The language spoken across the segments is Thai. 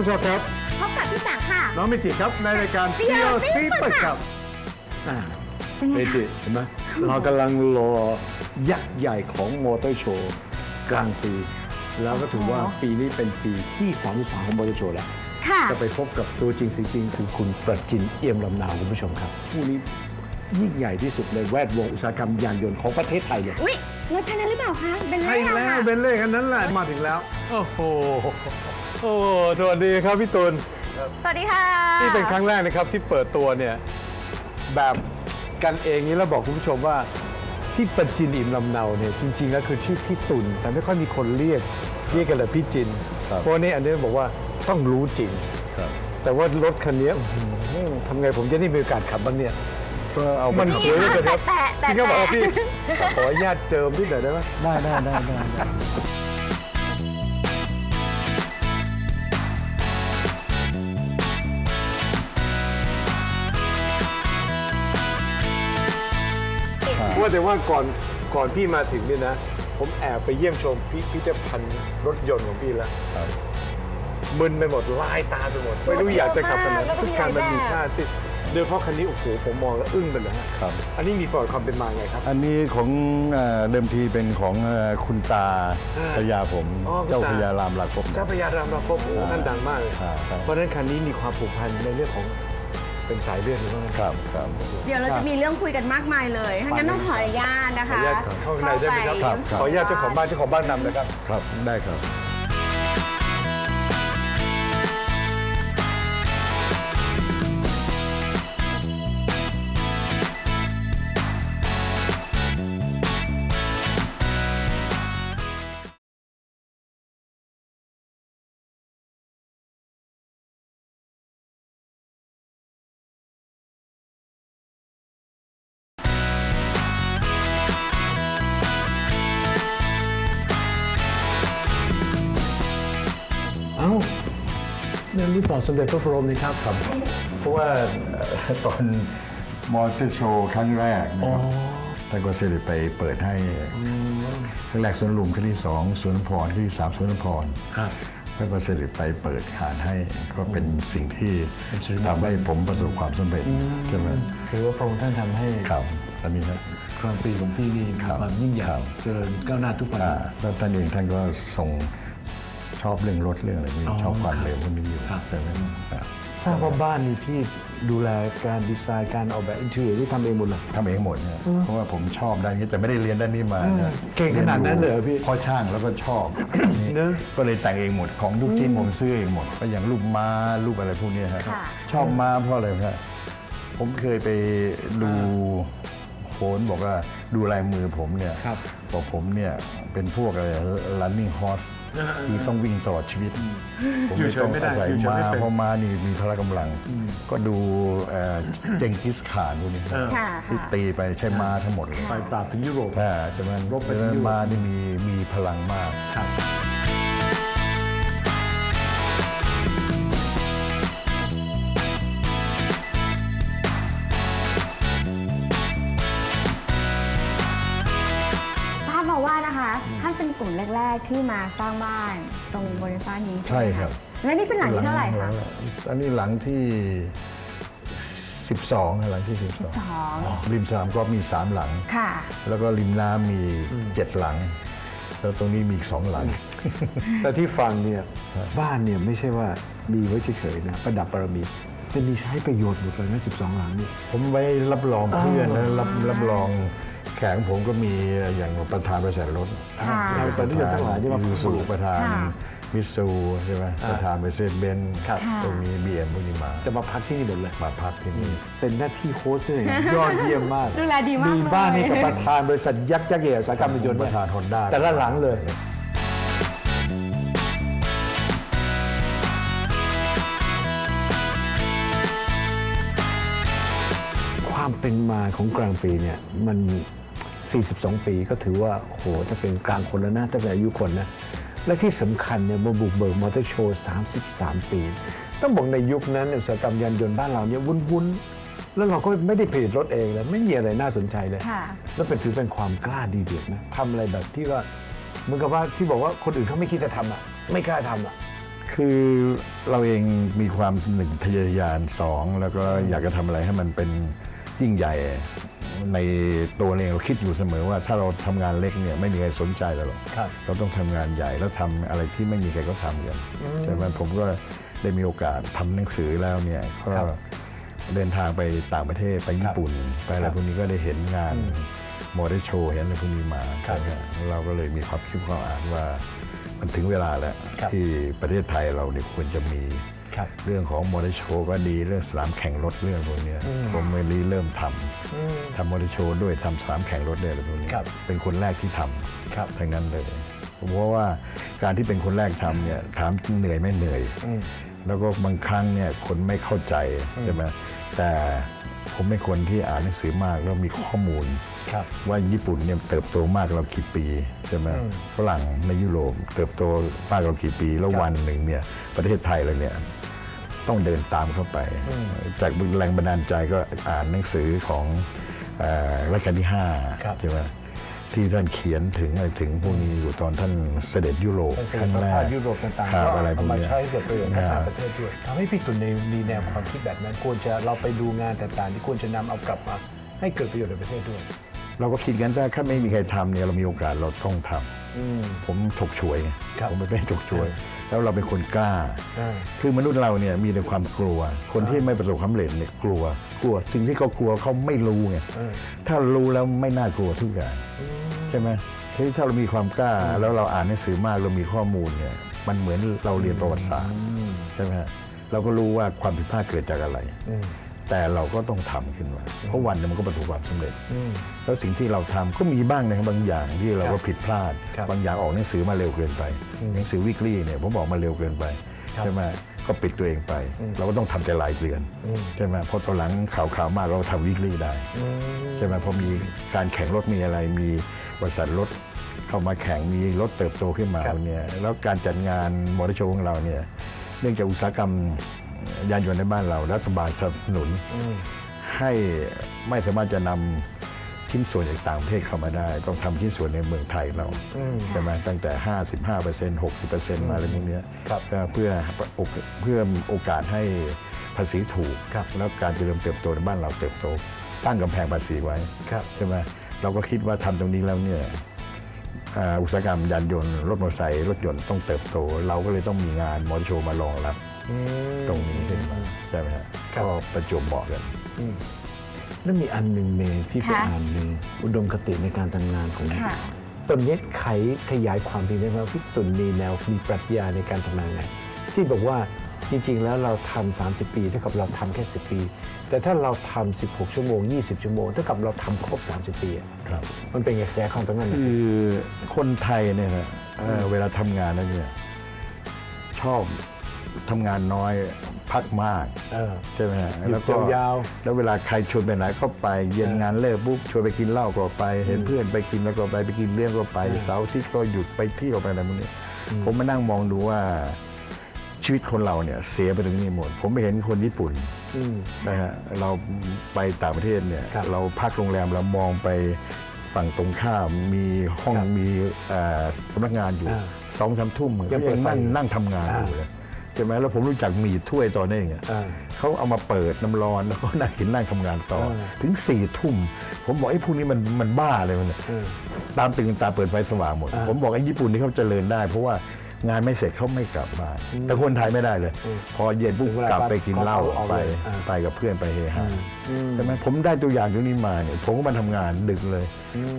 ผู้ชมครับพบกับพี่แสงค่ะ น้องเมจิครับในรายการเที่เที่ยยววซิซิปปเปเปออร์ร์คครัรับบอ่าเป็นไงเมคะจิเห็นไหมเรากำลังรอยักษ์ใหญ่ของมอเตอร์โชว์กลางปี แล้วก็ถือว่าปีนี้เป็นปีที่33ของมอเตอร์โชว์แล้ว ค่ะจะไปพบกับตัวจริงเสียงจริงคือคุณประจินเอี่ยมลำนาวคุณผู้ชมครับ ผู้นี้ยิ่งใหญ่ที่สุดในแวดวงอุตสาหกรรมยานยนต์ของประเทศไทยเลย อุ๊ยรถคันนั้นหรือเปล่าคะเป็นใช่เรื่องแล้วค่ะ เบนเล่กันนั้นแหละมาถึงแล้ว โอ้โห โอ้สวัสดีครับพี่ตูนสวัสดีค่ะ นี่เป็นครั้งแรกนะครับที่เปิดตัวเนี่ยแบบกันเองนี้แล้วบอกคุณผู้ชมว่าที่ปัจจินอิ่มลำเนาเนี่ยจริง ๆ แล้วคือชื่อพี่ตุลแต่ไม่ค่อยมีคนเรียกเรียกกันเลยพี่จิน เพราะนี่อันนี้บอกว่าต้องรู้จริง แต่ว่ารถคันนี้อื้อหือทำไงผมจะได้มีโอกาสขับบ้างเนี่ยก็เอามันสวยเหลยกันครับแตะแตะจริงก็บอกว่าแตะพี่ขออนุญาตเจิมพี่หน่อยได้ไหมได้ได้ได้ได้ ว่าแต่ว่าก่อนก่อนพี่มาถึงเนี่ยนะ ผมแอบไปเยี่ยมชมพิพิธภัณฑ์รถยนต์ของพี่แล้วมึนไปหมดลายตาไปหมด ไม่รู้อยากจะขับคันไหนแล้วก็ทุมีกคันมันมีหลายแบบค่าที่โดยเฉพาะคันนี้โอ้โหผมมองแล้วอึ้งไปเลยฮะครับอันนี้มีประวัติความเป็นมาไงครับ อันนี้ของเอ่อเดิมทีเป็นของเอ่อคุณตาอ่าพญาผมอ๋อคุณตาเจ้าพญารามหลักผมเจ้าพระยารามราคบโอ้อ่าท่านดังมากเลยอ่าครับเพราะฉะนั้นคันนี้มีความผูกพันในเรื่องของ เป็นสายเลือดหรือว่าไงครับครับ เดี๋ยวเราจะมีเรื่องคุยกันมากมายเลยถ้างั้นต้องขออนุญาตนะขออคะนุญาตเข้าข้างในได้ไหมครับครับครับขออนุญาตเจ้าของบ้านเจ้าของบ้านนำนะครับ ครับได้ครับ เนี่ยรุ่นต่อสมเด็จพระบรมนี่ครับครับ เพราะว่าเอ่อตอนมอเตอร์โชว์ครั้งแรกนะครับท่านก็เสด็จไปเปิดให้ครั้งแรกสวนลุมครั้งที่สองสวนพรครั้งที่สามสวนพรครับแล้วก็เสด็จไปเปิดงานให้ก็เป็นสิ่งที่เป็นสิริมงคลทำให้ผมประสบความสำเร็จใช่ไหมคือว่าพระองค์ท่านทำให้ครับอันนี้ครับครองปีของพี่นี่มีครับความยิ่งใหญ่ครับเจริญก้าวหน้าทุกวันอ่าแล้วท่านเองท่านก็ทรง ชอบเรื่องรถเรื่องอะไรพวกอ๋อนี้ชอบความเร็วพวกนี้อยู่ครับใช่ไหมครับทราบว่าบ้านนี้พี่ดูแลการดีไซน์การออกแบบอินเทอร์ที่ทำเองหมดเลยทำเองหมดเนี่ยเพราะว่าผมชอบด้านนี้แต่ไม่ได้เรียนด้านนี้มานะเก่งขนาดนั้นเลยเหรอพี่เพ่อช่างแล้วก็ชอบเนอะก็เลยแต่งเองหมดของทุกที่ผมซื้อเองหมดก็อย่างรูปม้ารูปอะไรพวกเนี้ยฮะค่ะชอบม้าเพราะอะไรครับผมเคยไปดูโหนบอกว่าดูลายมือผมเนี่ยครั บบอกผมเนี่ยเป็นพวกอะไร running horse คือต้องวิ่งตลอดชีวิต ผมอยู่ไม่เฉยต้องไม่ได้อาศัยอยู่เฉยม้าไม่เป็นเพราะม้านี่มีพละกำลัง ก็ดูเอ่อเจงกิสข่านพวกนี้ค่ะที่ค่ะตีไปใช้ม้าทั้งหมดเลย ไปปราบถึงยุโรปถ้าจะมันรบไปเพราะฉะถึงนั้นยุโรปม้านี่มีมีพลังมากครับ กลุ่มแรก ๆ ที่มาสร้างบ้านตรงบริเวณฟ้านี้ใช่ครับ แล้วนี่เป็นหลังที่เท่าไหร่หคะลังอันนี้หลังที่ 12นะหลังที่ สอง12 ริมสนามก็มี 3 หลัง ค่ะ แล้วก็ริมน้ำมี 7 หลัง แล้วตรงนี้มีอีกสองหลัง แต่ที่ฟังเนี่ยบ้านเนี่ยไม่ใช่ว่ามีไว้เฉยๆนะประดับบารมีแต่มีใช้ประโยชน์หมดเลยนะ12 หลังนี่ผมไว้รับรองเพื่อนนะรับรับรอง แขกของผมก็มีอย่างประธานบริษัทรถค่ะบริษัทรถยนต์ทั้งหลายที่มามิสูประธานค่ะมิสูใช่ไหมประธานเมเซเบนครับตรงนี้บีเอ็มพวกนี้มา จะมาพักที่นี่หมดเลยมาพักที่นี่ เป็นหน้าที่โฮสต์เนี่ยยอดเยี่ยมมากดูแลดีมากมีบ้านเลยให้กับประธานบริษัทยักษ์ยักษ์ใหญ่อุตสาหกรรมยนต์ปเนี่ยระธานฮอนด้าแต่ละหลังเลยความเป็นมาของกลางปีเนี่ยมัน 42 ปีก็ถือว่าโหถ้าเป็นกลางคนแล้วนะถ้าเป็นอายุคนนะ และที่สำคัญเนี่ยมาบุกเบิกมอเตอร์โชว์ 33 ปี ต้องบอกในยุคนั้นอุตสาหกรรมยานยนต์บ้านเราเนี่ยวุ่นๆ แล้วเราก็ไม่ได้ผลิตรถเองเลยไม่มีอะไรน่าสนใจเลยค่ะแล้วเป็นถือเป็นความกล้าดีเดือดนะทำอะไรแบบที่ว่าเหมือนกับว่าที่บอกว่าคนอื่นเขาไม่คิดจะทำอะไม่กล้าทำอะคือเราเองมีความหนึ่งทะเยอทะยานสองแล้วก็อยากจะทำอะไรให้มันเป็นยิ่งใหญ่ ในตัวเราเองเราคิดอยู่เสมอว่าถ้าเราทำงานเล็กเนี่ยไม่มีใครสนใจเราหรอกครับเราต้องทำงานใหญ่แล้วทำอะไรที่ไม่มีใครก็ทำกันใช่ไหมผมก็ได้มีโอกาสทำหนังสือแล้วเนี่ยก็ครับเดินทางไปต่างประเทศไปญี่ปุ่น ไปอะไรครับพวกนี้ก็ได้เห็นงานมอเตอร์โชว์เห็นอะไรพวกนี้มาครับใช่ไหมเราก็เลยมีความคิดความอ่านว่ามันถึงเวลาแล้วครับที่ประเทศไทยเราเนี่ยควรจะมีค รับเรื่องของมอเตอร์โชว์ก็ดีเรื่องสนามแข่งรถเรื่องพวกเนี้ยผมเมลีเริ่มทำทำมอเตอร์โชว์ด้วยทำสนามแข่งรถด้วยอะไรพวกนี้ครับเป็นคนแรกที่ทำครับทั้งนั้นเลยผมว่าว่าการที่เป็นคนแรกทำเนี่ยถามเหนื่อยไหม่เหนื่อย แล้วก็บางครั้งเนี่ยคนไม่เข้าใจใช่ไหมแต่ผมเป็นคนที่อ่านหนังสือมากแล้วมีข้อมูลครับว่าญี่ปุ่นเนี่ยเติบโตมากกว่าเรากี่ปีใช่ไหมฝรั่งในยุโรปเติบโตมากกว่าเรากี่ปีแล้ววันหนึ่งเนี่ยประเทศไทยเราเนี่ย ต้องเดินตามเข้าไป จากแรงบันดาลใจก็อ่านหนังสือของเอ่อรัชกาลที่ครับ5ใช่ไหมที่ท่านเขียนถึงอะไรถึงพวกนี้อยู่ตอนท่านเสด็จยุโรปเป็นคสิ่รั้งงประแรพากสยุโรปต่างๆครับก็อะไรพวเอากมาเนี้ยใช้เกิดประโยชน์ในคต่ารังบประเทศด้วยทำให้พี่ตุนในมีแนวความคิดแบบนั้นควรจะเราไปดูงานต่างๆ ที่ควรจะนำเอากลับมาให้เกิดประโยชน์ในประเทศด้วย เราก็คิดกันว่าถ้าไม่มีใครทำเนี่ยเรามีโอกาสเราต้องทำอืมผมฉกฉวยไงครับผมเป็นฉกฉวย แล้วเราเป็นคนกล้าอ่าคือมนุษย์เราเนี่ยมีแต่ความกลัว คนที่ไม่ประสบความสำเร็จเนี่ยกลัว กลัวสิ่งที่เขากลัวเขาไม่รู้ไงเออถ้ารู้แล้วไม่น่ากลัวทุกอย่างใช่ไหมที่ถ้าเรามีความกล้าแล้วเราอ่านหนังสือมากเรามีข้อมูลเนี่ย มันเหมือนเราเรียนประวัติศาสตร์ใช่ไหมฮะเราก็รู้ว่าความผิดพลาดเกิดจากอะไรอืม แต่เราก็ต้องทำขึ้นมา เพราะวันหนึงมันก็ประสบความสำเร็จอืมแล้วสิ่งที่เราทำก็มีบ้างนะครับบางอย่างที่เราครับก็ผิดพลาดครับบางอย่างออกหนังสือมาเร็วเกินไป หนังสือวิกฤตเนี่ยผมบอกมาเร็วเกินไปครับใช่ไหมก็ปิดตัวเองไป เราก็ต้องทำแต่รายเดือนอืมใช่ไหมเพราะตอนหลังข่าวข่าวๆมากเราทำวิกฤตได้อืมใช่ไหมพอมีการแข่งรถมีอะไรมีบริษัทรถเข้ามาแข่งมีรถเติบโตขึ้นมาครับเนี่ยแล้วการจัดงานมอเตอร์โชว์ของเราเนี่ยเนื่องจากอุตสาหกรรม ยานยนต์ในบ้านเรารัฐบาลสนับสนุนอืมให้ไม่สามารถจะนำชิ้นส่วนจากต่างประเทศเข้ามาได้ ต้องทำชิ้นส่วนในเมืองไทยเราอืมใช่ไหมตั้งแต่ 55% 60%มาอะไรพวกเนี้ยครับก็เพื่อโอกเพื่อโอกาสให้ภาษีถูก ครับ แล้วการเจริญเติบโตในบ้านเราเติบโต ตั้งกำแพงภาษีไว้ ครับ ใช่ไหมเราก็คิดว่าทำตรงนี้แล้วเนี่ยอ่าอุตสาหกรรมยานยนต์ รถมอเตอร์ไซค์รถยนต์ต้องเติบโต เราก็เลยต้องมีงานมอเตอร์โชว์มารองรับ อืม ตรงนี้ขึ้นมาใช่ไหมฮะครับ ก็ประจวบเหมาะกันแล้วมีอันหนึ่งเมย์ที่ไปค่ะอ่านหนึ่งอุดมคติในการทำงานของค่ะตอนนี้ไขขยายความดีได้ไหมว่าพี่ตุนมีแนวมีปรัชญาในการทำงานไงที่บอกว่าจริงๆ แล้วเราทำ30 ปีเท่ากับเราทำแค่ 10 ปี แต่ถ้าเราทำ16 ชั่วโมง 20 ชั่วโมงเท่ากับเราทำครบ 30 ปีอะครับ มันเป็นไงขยายความตรงนั้นหน่อยคือคนไทยเนี่ยนะเอ่อเวลาทำงานแล้วเนี่ยชอบ ทำงานน้อยพักมากเออใช่ไหมฮะหยุดแล้วก็ยาวแล้วเวลาใครชวนไปไหนก็ไป เย็นเอองานเลิกปุ๊บชวนไปกินเหล้าก็ไป เห็นเพื่อนไปกินแล้วก็ไปไปกินเลี้ยงก็ไปเออเสาร์อาที่ก็หยุดไปเที่ยวไปอะไรพวกนี้ผมมานั่งมองดูว่าชีวิตคนเราเนี่ยเสียไปตรงนี้หมด ผมไปเห็นคนญี่ปุ่นอืมนะฮะเราไปต่างประเทศเนี่ยครับเราพักโรงแรมเรามองไปฝั่งตรงข้ามมีห้องครับมีเอ่อสำนักงานอยู่อ่าสองสามทุ่มยังเปิดไฟนั่งอยู่นั่งทำงานอ่าอยู่เลย ใช่ไหมแล้วผมรู้จักหมี่ถ้วยตอนนี้ไงอ่าเขาเอามาเปิดน้ำร้อนแล้วก็นั่งกินนั่งทำงานต่อเออถึงสี่ทุ่ม ผมบอกไอ้พวกนี้มันมันบ้าเลยมันเนี่ยเออตามตื่นตาเปิดไฟสว่างหมดอ่าผมบอกไอ้ญี่ปุ่นนี่เขาเจริญได้ เพราะว่างานไม่เสร็จเขาไม่กลับบ้านแต่คนไทยไม่ได้เลย พอเย็นปุ๊บถึงเวลากลับไปกินเหล้าก็เอาไปเลยอ่าไปกับเพื่อนไปเฮฮาอืมใช่ไหมผมได้ตัวอย่างตรงนี้มาเนี่ยผมก็มาทำงานดึกเลย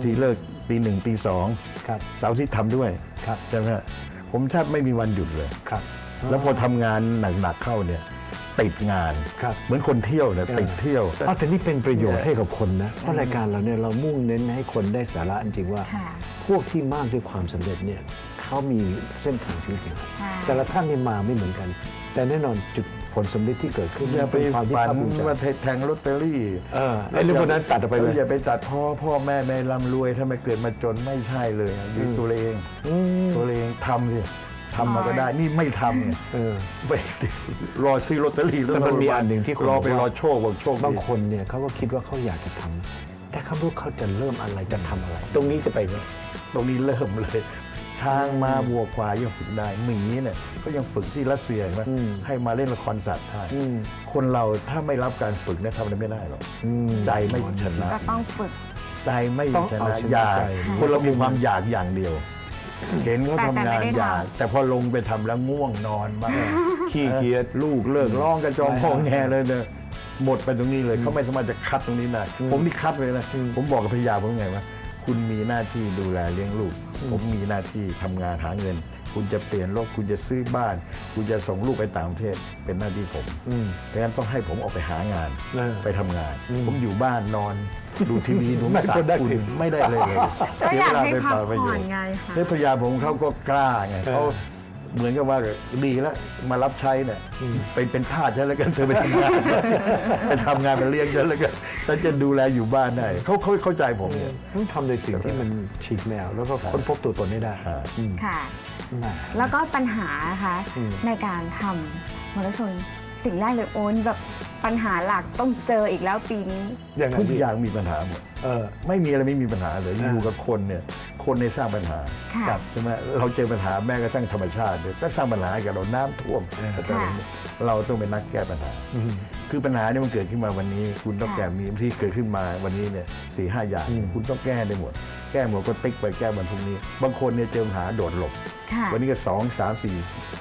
ทีเลิกตีหนึ่งตีสองครับเสาร์อาที่ทำด้วยครับใช่ไหมฮะผมแทบไม่มีวันหยุดเลยครับ แล้วพอทำงานหนักๆเข้าเนี่ยติดงานครับเหมือนคนเที่ยวเนี่ยติดเที่ยวอ้าวแต่นี่เป็นประโยชน์ให้กับคนนะเพราะรายการเราเนี่ยเรามุ่งเน้นให้คนได้สาระจริงๆว่าค่ะพวกที่มากด้วยความสำเร็จเนี่ยเขามีเส้นทางชีวิตอย่างไรใช่แต่ละท่านนี่มาไม่เหมือนกัน แต่แน่นอนจุดผลสำเร็จที่เกิดขึ้นอย่าไปเป็นความที่ฝันภาคภูมิใจว่าแทงลอตเตอรี่เออไอ้เรื่องพวกนั้นตัดออกไปเลยอย่าไปตัดพ่อพ่อแม่ไม่ร่ำรวยถ้าไม่เกิดมาจนไม่ใช่เลยอยู่ตัวเองอืมตัวเองทำสิ ทำมาก็ได้ นี่ไม่ทำไงเออ ไปรอซื้อลอตเตอรี่แต่มันมีอันหนึ่งที่คนรอบอกไปว่ารอโชคบอกโชคบางดีคนเนี่ยเขาก็คิดว่าเขาอยากจะทำแต่เขาไม่รู้เขาจะเริ่มอะไรจะทำอะไร ตรงนี้จะไปไงตรงนี้เริ่มเลย ช้างมาวัวควายยังฝึกได้หมีเนี่ยก็ยังฝึกที่รัสเซียเห็นไหมอืมให้มาเล่นละครสัตว์ได้อืมคนเราถ้าไม่รับการฝึกเนี่ยทำอะไรไม่ได้หรอกอืมใจไม่ชนะ ก็ต้องฝึก ใจไม่ต้องชเอานะชนะอยากใจ คนเรามีความอยากอย่างเดียว เห็นเขาแต่ทำแต่งานไม่ได้อยากทำแต่พอลงไปทำแล้วง่วงนอนบ้างขี้เกียจลูกเลิกร้องกระจองไม่พ่อแงเลยเนี่ยหมดไปตรงนี้เลยเขาไม่สามารถจะคัดตรงนี้ได้ผมนี่คัดเลยนะผมบอกกับภรรยาผมไงว่าคุณมีหน้าที่ดูแลเลี้ยงลูก ผมมีหน้าที่ทำงานหาเงิน คุณจะเปลี่ยนรถคุณจะซื้อบ้าน คุณจะส่งลูกไปต่างประเทศเป็นหน้าที่ผมอืมดังนั้นต้องให้ผมออกไปหางานเออไปทำงานอืมผมอยู่บ้านนอนดูทีวีดูไม่ตา productive คุณไม่ได้เลยเลยก็เสียอยาเวกลาให้ไปพักเปล่าประโยผ่อชนน์ไงค่ะในพยาผมเขาก็กล้าไงเขา เหมือนกับว่าดีแล้วมารับใช้เนี่ยไปเป็นทาสฉันแล้วกันเธอไปทำงานไปทำงานไปเลี้ยงฉันแล้วกันฉันจะดูแลอยู่บ้านได้เขาเขาเข้าใจผมเนี่ยต้องทำในสิ่งที่มันฉีกแนวแล้วก็ค้นพบตัวตนให้ได้ครับอืมค่ะน่ะ แล้วก็ปัญหานะคะอืมในการทำมอเตอร์ชนสิ่งแรกเลยโอนแบบปัญหาหลักต้องเจออีกแล้วปีนี้อย่างนั้ทุนกพี่อย่างมีปัญหาหมดเออไม่มีอะไรไม่มีปัญหาเลยอ่าอยู่กับคนเนี่ย คนในยสร้างปัญหาค่ะครับใช่ไหมเราเจอปัญหาแม้กระทั่งธรรมชาติเนี่ยก็สร้างปัญหาให้กับเราน้ำท่วมเอออะไรแบบนี้เราต้องเป็นนักแก้ปัญหาอืมคือปัญหาเนี่ยมันเกิดขึ้นมาวันนี้ คุณต้องค่ะแก้มีที่เกิดขึ้นมาวันนี้เนี่ยสี่ห้าอย่างอืมคุณต้องแก้ได้หมด แก้หมดก็ติ๊กไปแก้วันพรุ่งนี้ บางคนเนี่ยเจอปัญหาโดดหลบ ค่ะ วันนี้ก็สองสามสี่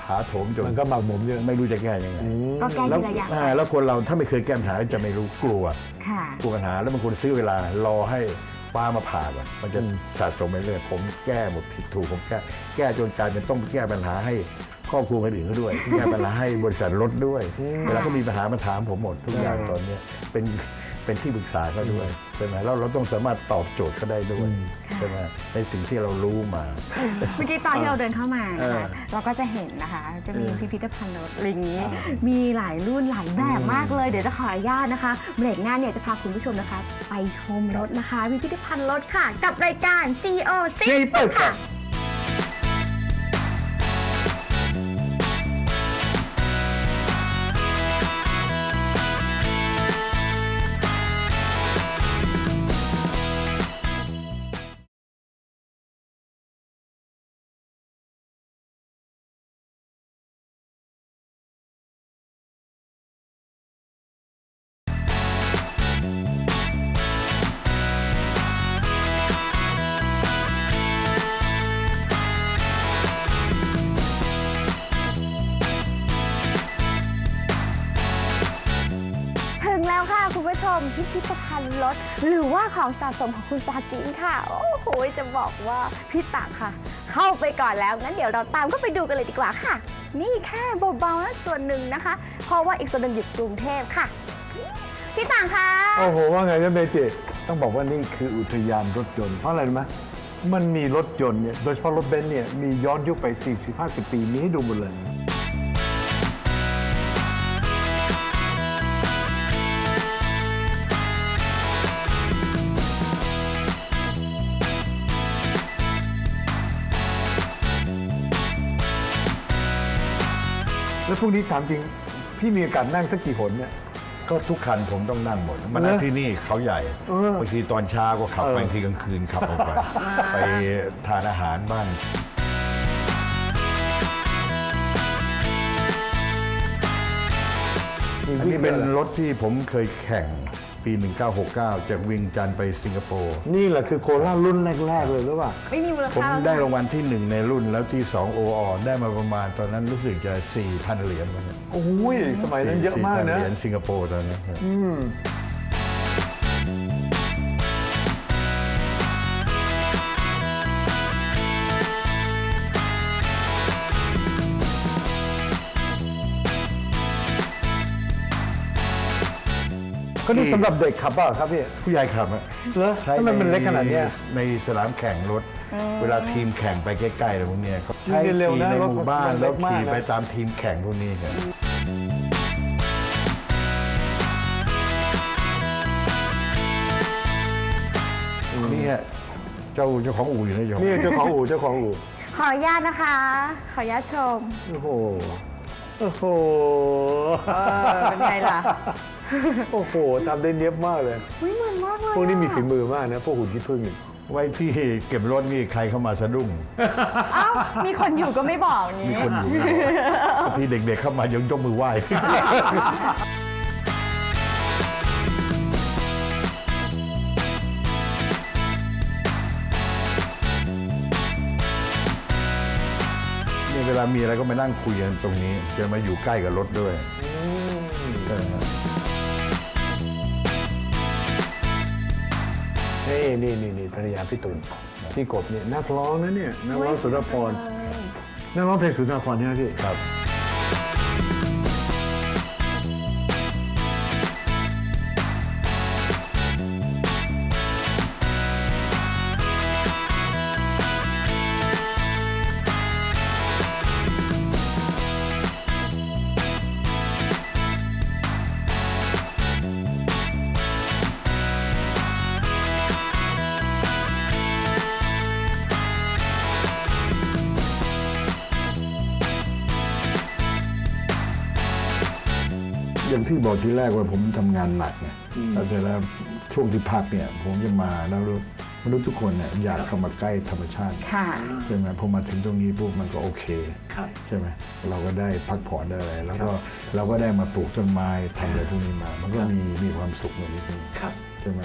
หาโถมจนมันก็หมักหมมเยอะไม่รู้จะแก้ยังไงก็แก้แล้วทีละอย่างอ่าแล้วคนเราถ้าไม่เคยแก้ปัญหาก็จะไม่รู้กลัวค่ะ กลัวปัญหาแล้วบางคนซื้อเวลารอให้ ฟ้ามาผ่าก่อนมันจะสะสมไปเรื่อยผมแก้หมดผิดถูกผมแก้แก้จนกลายเป็นต้องแก้ปัญหาให้ครอบครัวคนอื่นเขาด้วยแก้ปัญหาให้บริษัทรถด้วย เวลาเขามีปัญหามาถามผมหมดทุกอย่างตอนเนี้ยเป็น เป็นที่ปรึกษาเขาด้วยใช่ไหมแล้วเราต้องสามารถตอบโจทย์เขาได้ด้วยใช่ไหมในสิ่งที่เรารู้มา เมื่อกี้ตอนที่เราเดินเข้ามานะเออคะเราก็จะเห็นนะคะ จะมีพิพิธภัณฑ์รถอะไรอย่างนี้ มีหลายรุ่นหลายแบบมากเลย เดี๋ยวจะขออนุญาตนะคะเบรกหน้าเนี่ยจะพาคุณผู้ชมนะคะ ไปชมรถนะคะ พิพิธภัณฑ์รถค่ะ กับรายการ CEO ซิปค่ะ รถ หรือว่าของสะสมของคุณปาจิงค่ะ โอ้โห จะบอกว่าพี่ตักค่ะ เข้าไปก่อนแล้วงั้นเดี๋ยวเราตามก็ไปดูกันเลยดีกว่าค่ะ นี่แค่เบาๆนะส่วนหนึ่งนะคะ เพราะว่าอีกส่วนหนึ่งอยู่กรุงเทพค่ะ พี่ต่างคะโอ้โห ว่าไงนะเมจิต้องบอกว่านี่คืออุทยานรถยนต์เพราะอะไรรู้ไหมมันมีรถยนต์เนี่ยโดยเฉพาะรถเบนซ์เนี่ยมีย้อนยุคไป 40-50 ปีมีให้ดูหมดเลย พวกนี้ถามจริง พี่มีอาการนั่งสักกี่หนเนี่ย ก็ทุกคันผมต้องนั่งหมด มันนั่งที่นี่เขาใหญ่บางทีตอนเช้าก็ขับไปบางทีกลางคืนขับออกไป ไปทานอาหารบ้างอันนี้เป็นรถที่ผมเคยแข่ง ปี 1969 จากเวิงจันทร์ไปสิงคโปร์นี่แหละคือโคราชรุ่นแรก ๆ เลยหรือเปล่า ไม่มีมูลผมค่าได้รางวัลที่หนึ่งในรุ่นแล้วที่2 OO ได้มาประมาณตอนนั้นรู้สึกจะ4,000 เหรียญมันยโอ้ยสมัยนั้นเยอะมาก4,000นะ เหรียญสิงคโปร์ตอนนั้นครับ ก็นี่สำหรับเด็กขับเปล่าครับพี่ผู้ใหญ่ขับอะเหรอใช้ทำไมมันเล็กขนาดเนี้ย ในสนามแข่งรถ เวลาทีมแข่งไปใกล้ๆอะไรพวกเนี้ยเขาใช้นี่เร็วขี่นะในรถหมู่บ้านมันเล็แล้วกมากขี่นะ ไปตามทีมแข่งพวกนี้ครับนี่ฮะเจ้าเจ้าของอู่อยู่นะโยมนี่เจ้าของอู่เจ้าของอู่ขออนุญาตนะคะ ขออนุญาตชม โอ้โหโอ้โห เออ เป็นไงล่ะ โอ้โหทำได้เนียบมากเลยอุ้ยเหมือนมากเลยพวกนี้มีฝีมือมากนะ พวกหุ่นขี้ผึ้งนี่ไว้พี่เก็บรถนี่ใครเข้ามาสะดุ้ง อ้าวมีคนอยู่ก็ไม่บอกอย่างมีนี้ คนอยู่นะบางทีเด็กๆเข้ามายังยกมือไหว้ เนี่ยเวลามีอะไรก็มานั่งคุยกันตรงนี้จะมาอยู่ใกล้กับรถด้วยใช่ค นี่นี่นี่นี่ภรรยาพี่ตุลพี่กบเนี่ยนักร้องนะเนี่ยนักร้องสุนทรภรณ์นักร้องเพลงสุนทรภรณ์เนี่ยพี่ครับ ที่บอกทีแรกว่าผมทำงานหนักไงแล้วเสร็จแล้วช่วงที่พักเนี่ย ผมจะมาแล้วมนุษย์ทุกคนเนี่ยอยากเข้ามาใกล้ธรรมชาติค่ะใช่ไหมพอมาถึงตรงนี้ปุ๊บมันก็โอเคครับใช่ไหมเราก็ได้พักผ่อนได้อะไร แล้วก็เราก็ได้มาปลูกต้นไม้ทำอะไรพวกนี้มา มันก็มีมีความสุขแบบนี้งครับใช่ไหม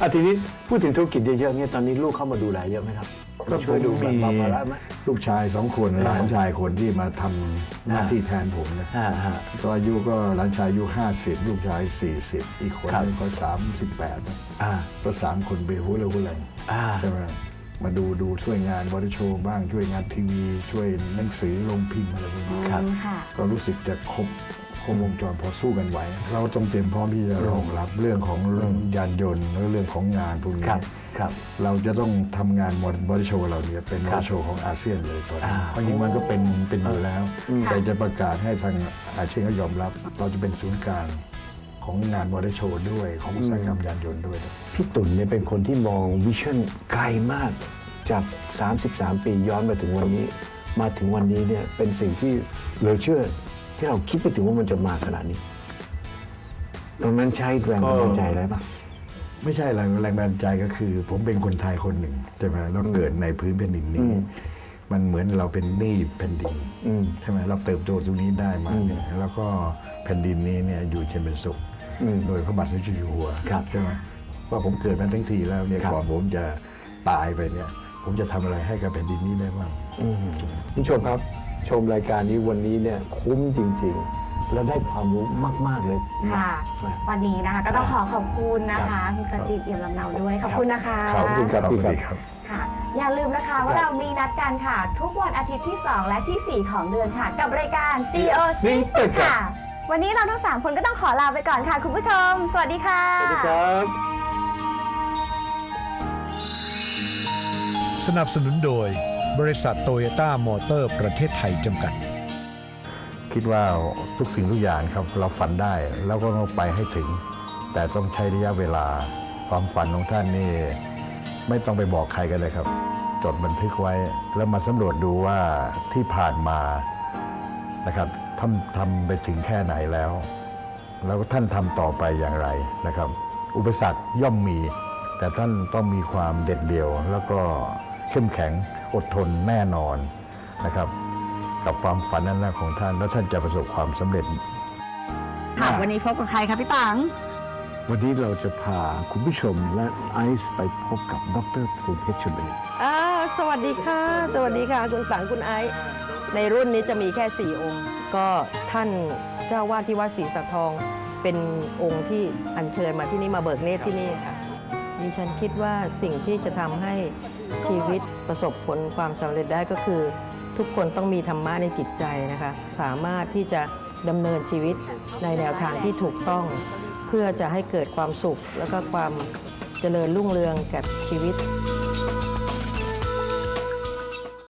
อะทีนี้พูดถึงธุรกิจเยอะๆเนี่ยตอนนี้ลูกเข้ามาดูแลเยอะไหมครับ ก็ช่วยดูผมแบบมีภาระไหมลูกชายสองคนหลานชายคนที่มาทำหน้าที่แทนผมนะอ่าฮะก็อายุก็หลานชายอายุ50ลูกชาย40อีกคนครับหนึงก็38นะอ่าก็สามคนไปหัวเรือหัวแรงอ่าใช่ไหมมาดูดูช่วยงานวอร์โชว์บ้างช่วยงานทีวีช่วยหนังสือลงพิมพ์อะไรพวกนี้ครับค่ะก็รู้สึกจะครบ ครบวงจรพอสู้กันไหวเราต้องเตรียมพร้อมที่จะรองรับเรื่องของยานยนต์แล้วเรื่องของงานพวกคนี้รับครับเราจะต้องทำงานมอเตอร์โชว์เราเนี่ยเป็นมคอรัเตบอร์โชว์ของอาเซียนเลยตอนนี้อ่าเพราะจริงๆมันก็เป็นเป็นอยู่แล้ว แต่จะประกาศให้ทางอาเซียนเขายอมรับ เราจะเป็นศูนย์กลางของงานมอเตอร์โชว์ด้วยของอุตสาหกรรมยานยนต์ด้วย พี่ตุ่นเนี่ยเป็นคนที่มองวิชั่นไกลมากจาก 33 ปีย้อนมาถึงวันนี้ มาถึงวันนี้เนี่ยเป็นสิ่งที่เหลือเชื่อ ที่เราคิดไม่ถึงว่ามันจะมาขนาดนี้ตรงนั้นใช้แรงบันดาลใจอะไรปะไม่ใช่แรงแรงบันดาลใจก็คือ ผมเป็นคนไทยคนหนึ่งใช่ไหมเราเกิดในพื้นแผ่นดินนี้ มันเหมือนเราเป็นหนี้แผ่นดินอืมใช่ไหมเราเติบโตตรงนี้ได้มาเนี่ยแล้วก็แผ่นดินนี้เนี่ยอยู่เช่นเป็นสุขอืมโดยพระบาทสมเด็จอยู่หัวครับใช่ไหมว่าผมเกิดมาทั้งทีแล้วเนี่ยครับก่อนผมจะตายไปเนี่ย ผมจะทำอะไรให้กับแผ่นดินนี้ได้บ้างคุณผู้ชมครับ ชมรายการนี้วันนี้เนี่ยคุ้มจริง ๆ และได้ความรู้มาก ๆ เลย ค่ะนะวันนี้นะคะก็ต้องขอขอบคุณนะครัคะบคุณประจิตเอี่ยมลำเนาด้วย ขอบคุณนะคะ ขอบคุณครับขอบคุณครับครับ ค่ะอย่าลืมนะคะว่าเรามีนัดกันค่ะ ทุกวันอาทิตย์ที่ 2 และที่ 4 ของเดือนค่ะ กับรายการ CEO Secret ค่ะ วันนี้เราทั้ง3คนก็ต้องขอลาไปก่อนค่ะ คุณผู้ชม สวัสดีค่ะ สวัสดีครับ สนับสนุนโดย บริษัทโตโยต้ามอเตอร์ประเทศไทยจำกัด คิดว่าทุกสิ่งทุกอย่างครับเราฝันได้แล้วก็ต้องไปให้ถึง แต่ต้องใช้ระยะเวลาความฝันของท่านนี่ไม่ต้องไปบอกใครกันเลยครับ จดบันทึกไว้แล้วมาสำรวจดูว่าที่ผ่านมานะครับท่านทำไปถึงแค่ไหนแล้ว แล้วท่านทำต่อไปอย่างไรนะครับ อุปสรรคย่อมมี แต่ท่านต้องมีความเด็ดเดี่ยว แล้วก็เข้มแข็ง อดทนแน่นอนนะครับ กับความฝันนั้นนะของท่าน แล้วท่านจะประสบความสำเร็จ ค่ะวันนี้พบกับใครคะพี่ตัง วันนี้เราจะพาคุณผู้ชมและไอซ์ไปพบกับดรภูมิเพชรชุนเดชอ่าสวัสดีค่ะ สวัสดีค่ะคุณตังคุณไอซ์ในรุ่นนี้จะมีแค่ 4 องค์ ก็ท่านเจ้าวาดที่วัดศรีสักทองเป็นองค์ที่อัญเชิญมาที่นี่มาเบิกเนตรที่นี่ค่ะดิฉันคิดว่าสิ่งที่จะทำให้ ชีวิตประสบผลความสำเร็จได้ก็คือ ทุกคนต้องมีธรรมะในจิตใจนะคะ สามารถที่จะดำเนินชีวิตในแนวทางที่ถูกต้อง เพื่อจะให้เกิดความสุข แล้วก็ความเจริญรุ่งเรืองกับชีวิต